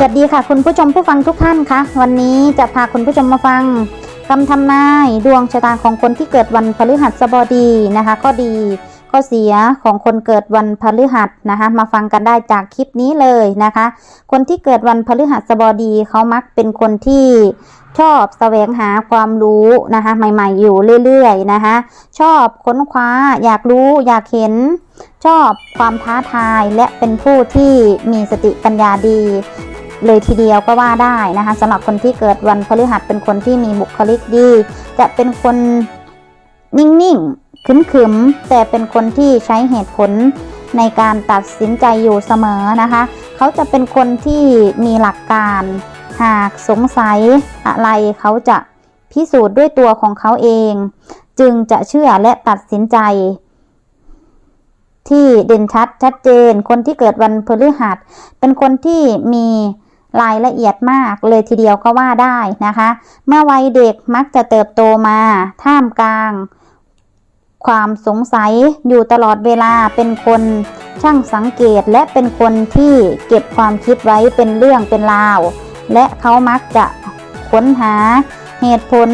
สวัสดีค่ะคุณผู้ชมผู้ฟังทุกท่านคะวันนี้จะพาคุณผู้ชมมาฟังคำทำนายดวงชะตาของคนที่เกิดวันพฤหัสบดีนะคะข้อดีข้อเสียของคนเกิดวันพฤหัสนะคะ มาฟังกันได้จากคลิปนี้เลยนะคะ คนที่เกิดวันพฤหัสบดีเขามักเป็นคนที่ชอบแสวงหาความรู้นะคะใหม่ๆอยู่เรื่อยๆนะคะ ชอบค้นคว้าอยากรู้อยากเห็น ชอบความท้าทายและเป็นผู้ที่มีสติปัญญาดี เลยทีเดียวก็ว่าได้นะคะสำหรับคนที่เกิดวันพฤหัสเป็นคนที่มีบุคลิกดี จะเป็นคนนิ่งๆขึ้มๆแต่เป็นคนที่ใช้เหตุผลในการตัดสินใจอยู่เสมอนะคะ เขาจะเป็นคนที่มีหลักการ หากสงสัยอะไรเขาจะพิสูจน์ด้วยตัวของเขาเอง จึงจะเชื่อและตัดสินใจ ที่เด่นชัดชัดเจน คนที่เกิดวันพฤหัส เป็นคนที่มี รายละเอียดมากเลยทีเดียวก็ว่าได้นะคะ เมื่อวัยเด็กมักจะเติบโตมา ท่ามกลาง ความสงสัยอยู่ตลอดเวลาเป็นคนช่างสังเกตและเป็นคนที่เก็บความคิดไว้เป็นเรื่องเป็นราว และเขามักจะค้นหาเหตุผล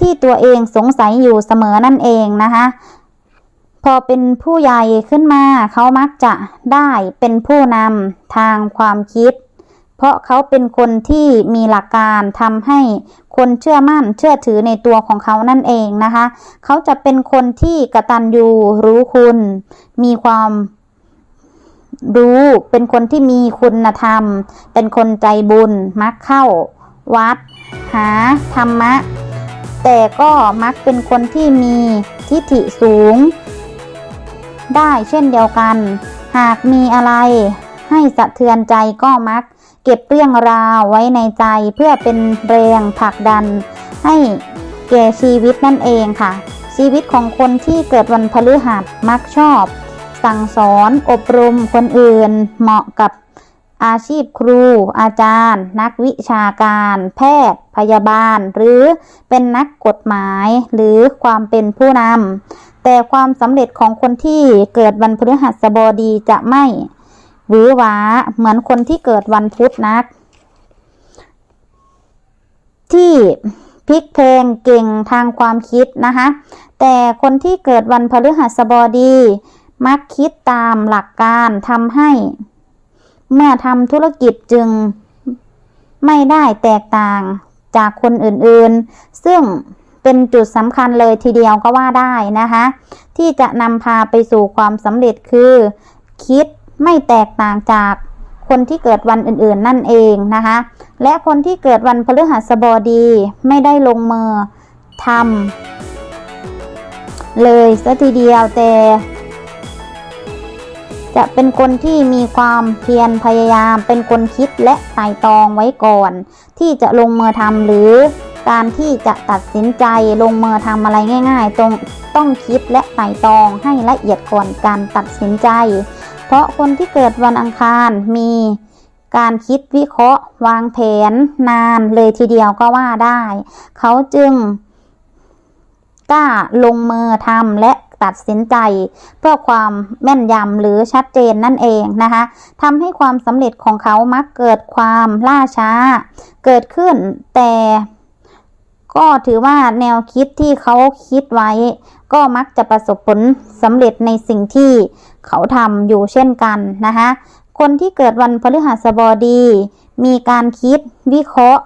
ที่ตัวเองสงสัยอยู่เสมอนั่นเองนะคะ พอเป็นผู้ใหญ่ขึ้นมา เขามักจะได้เป็นผู้นำทางความคิด เพราะเขาเป็นคนที่มีหลักการทำให้คนเชื่อมั่นเชื่อถือในตัวของเขานั่นเองนะคะ เขาจะเป็นคนที่กระตันยูรู้คุณ มีความรู้เป็นคนที่มีคุณธรรม เป็นคนใจบุญ มักเข้า วัด หาธรรมะ แต่ก็มักเป็นคนที่มีทิฐิสูง ได้เช่นเดียวกัน หากมีอะไรให้สะเทือนใจก็มัก เก็บเรื่องราวไว้ในใจเพื่อเป็นแรงผลักดัน ให้แก่ชีวิตนั่นเองค่ะ ชีวิตของคนที่เกิดวันพฤหัสมักชอบ สั่งสอนอบรมคนอื่น เหมาะกับอาชีพครู อาจารย์ นักวิชาการ แพทย์ พยาบาล หรือเป็นนักกฎหมายหรือความเป็นผู้นำแต่ความสำเร็จของคนที่เกิดวันพฤหัสบดีจะไม่ หวือหวาเหมือนคนที่เกิดวันพุธนัก ที่พลิกเพลงเก่งทางความคิดนะคะแต่คนที่เกิดวันพฤหัสบดี มักคิดตามหลักการทำให้ เมื่อทำธุรกิจจึงไม่ได้แตกต่างจากคนอื่นๆ ซึ่งเป็นจุดสำคัญเลยทีเดียวก็ว่าได้นะคะ ที่จะนำพาไปสู่ความสำเร็จคือ คิด ไม่แตกต่างจากคนที่เกิดวันอื่นๆนั่นเองนะคะ และคนที่เกิดวันพฤหัสบดีไม่ได้ลงมือทำเลยซะทีเดียวแต่ จะเป็นคนที่มีความเพียรพยายาม เป็นคนคิดและไต่ตรองไว้ก่อน ที่จะลงมือทำหรือการที่จะตัดสินใจลงมือทำอะไรง่าย ๆ ตรงต้องคิดและไต่ตรองให้ละเอียดก่อนการตัดสินใจ เพราะคนที่เกิดวันอังคารมีการคิดวิเคราะห์ วางแผนนานเลยทีเดียวก็ว่าได้ เขาจึงกล้าลงมือทำและตัดสินใจ เพื่อความแม่นยำหรือชัดเจนนั่นเองนะคะทำให้ความสำเร็จของเขามักเกิดความล่าช้า เกิดขึ้นแต่ก็ถือว่าแนวคิดที่เขาคิดไว้ ก็มักจะประสบผลสำเร็จในสิ่งที่ เขาทำอยู่เช่นกันนะคะคนที่เกิดวันพฤหัสบดี มีการคิดวิเคราะห์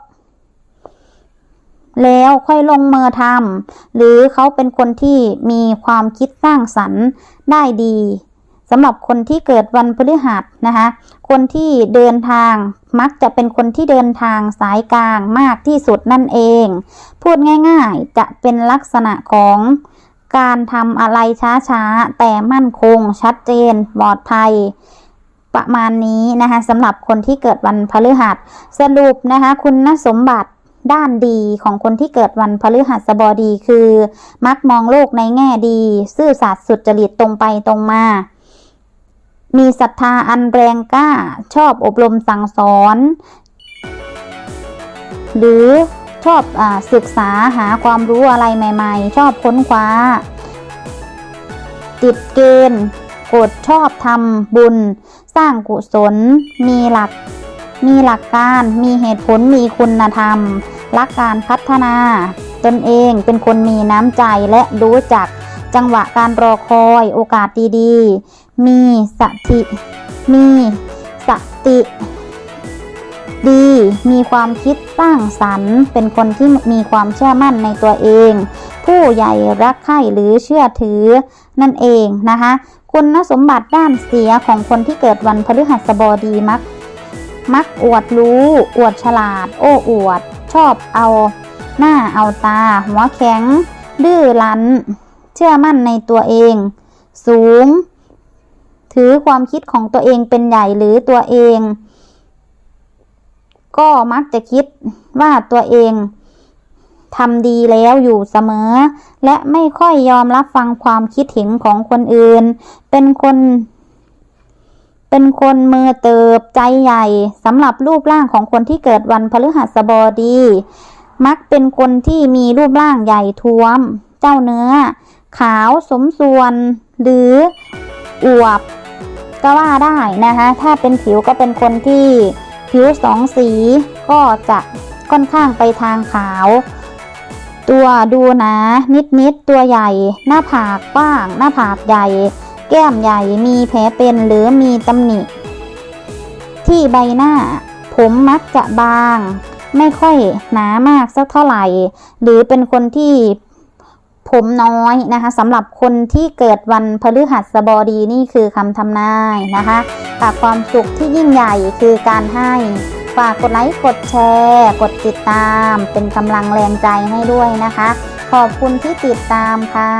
แล้วค่อยลงมือทำหรือเขาเป็นคนที่มีความคิดสร้างสรรค์ได้ดีสำหรับคนที่เกิดวันพฤหัสนะคะคนที่เดินทางมักจะเป็นคนที่เดินทางสายกลางมากที่สุดนั่นเอง พูดง่ายๆ จะเป็นลักษณะของ การทำอะไรช้าๆ แต่มั่นคง ชัดเจนปลอดภัย ประมาณนี้นะคะสำหรับคนที่เกิดวันพฤหัส สรุปนะคะ คุณสมบัติด้านดีของคนที่เกิดวันพฤหัสบดีคือ มักมองโลกในแง่ดี ซื่อสัตย์สุจริตตรงไปตรงมา มีศรัทธาอันแรงกล้า ชอบอบรมสั่งสอน หรือ ชอบอศึกษาหาความรู้อะไรใหม่ๆ ชอบค้นคว้า ติดเกณฑ์กดชอบทำบุญ สร้างกุศล มีหลัก มีหลักการ มีเหตุผลมีคุณธรรม รักการพัฒนา ตนเองเป็นคนมีน้ำใจและรู้จักจังหวะการรอคอยโอกาสดีๆ มีสติ มีสติ ดี มีความคิดสร้างสรรค์ เป็นคนที่มีความเชื่อมั่นในตัวเอง ผู้ใหญ่รักใคร่หรือเชื่อถือนั่นเองนะคะ คุณสมบัติด้านเสียของคนที่เกิดวันพฤหัสบดีมัก มักอวดรู้ อวดฉลาด โอ้อวด ชอบเอาหน้าเอาตา หัวแข็ง ดื้อรั้น เชื่อมั่นในตัวเอง สูง ถือความคิดของตัวเองเป็นใหญ่หรือตัวเอง ก็มักจะคิดว่าตัวเองทำดีแล้วอยู่เสมอ และไม่ค่อยยอมรับฟังความคิดเห็นของคนอื่น เป็นคน เป็นคนมือเติบใจใหญ่สำหรับรูปร่างของคนที่เกิดวันพฤหัสบดี มักเป็นคนที่มีรูปร่างใหญ่ท้วม เจ้าเนื้อ ขาวสมส่วน หรืออวบ ก็ว่าได้นะคะ ถ้าเป็นผิวก็เป็นคนที่ ผิวสองสีก็จะค่อนข้างไปทางขาว ตัวดูหนานิดๆตัวใหญ่ หน้าผากกว้าง หน้าผากใหญ่ แก้มใหญ่มีแผลเป็นหรือมีตำหนิ ที่ใบหน้า ผมมักจะบาง ไม่ค่อยหนามากสักเท่าไหร่ หรือเป็นคนที่ผมน้อยนะคะสำหรับคนที่เกิดวันพฤหัสบดีนี่คือคำทำนายนะคะ ค่ะความสุขที่ยิ่งใหญ่คือการให้ ฝากกดไลค์กดแชร์ กดติดตาม เป็นกำลังแรงใจให้ด้วยนะคะ ขอบคุณที่ติดตามค่ะ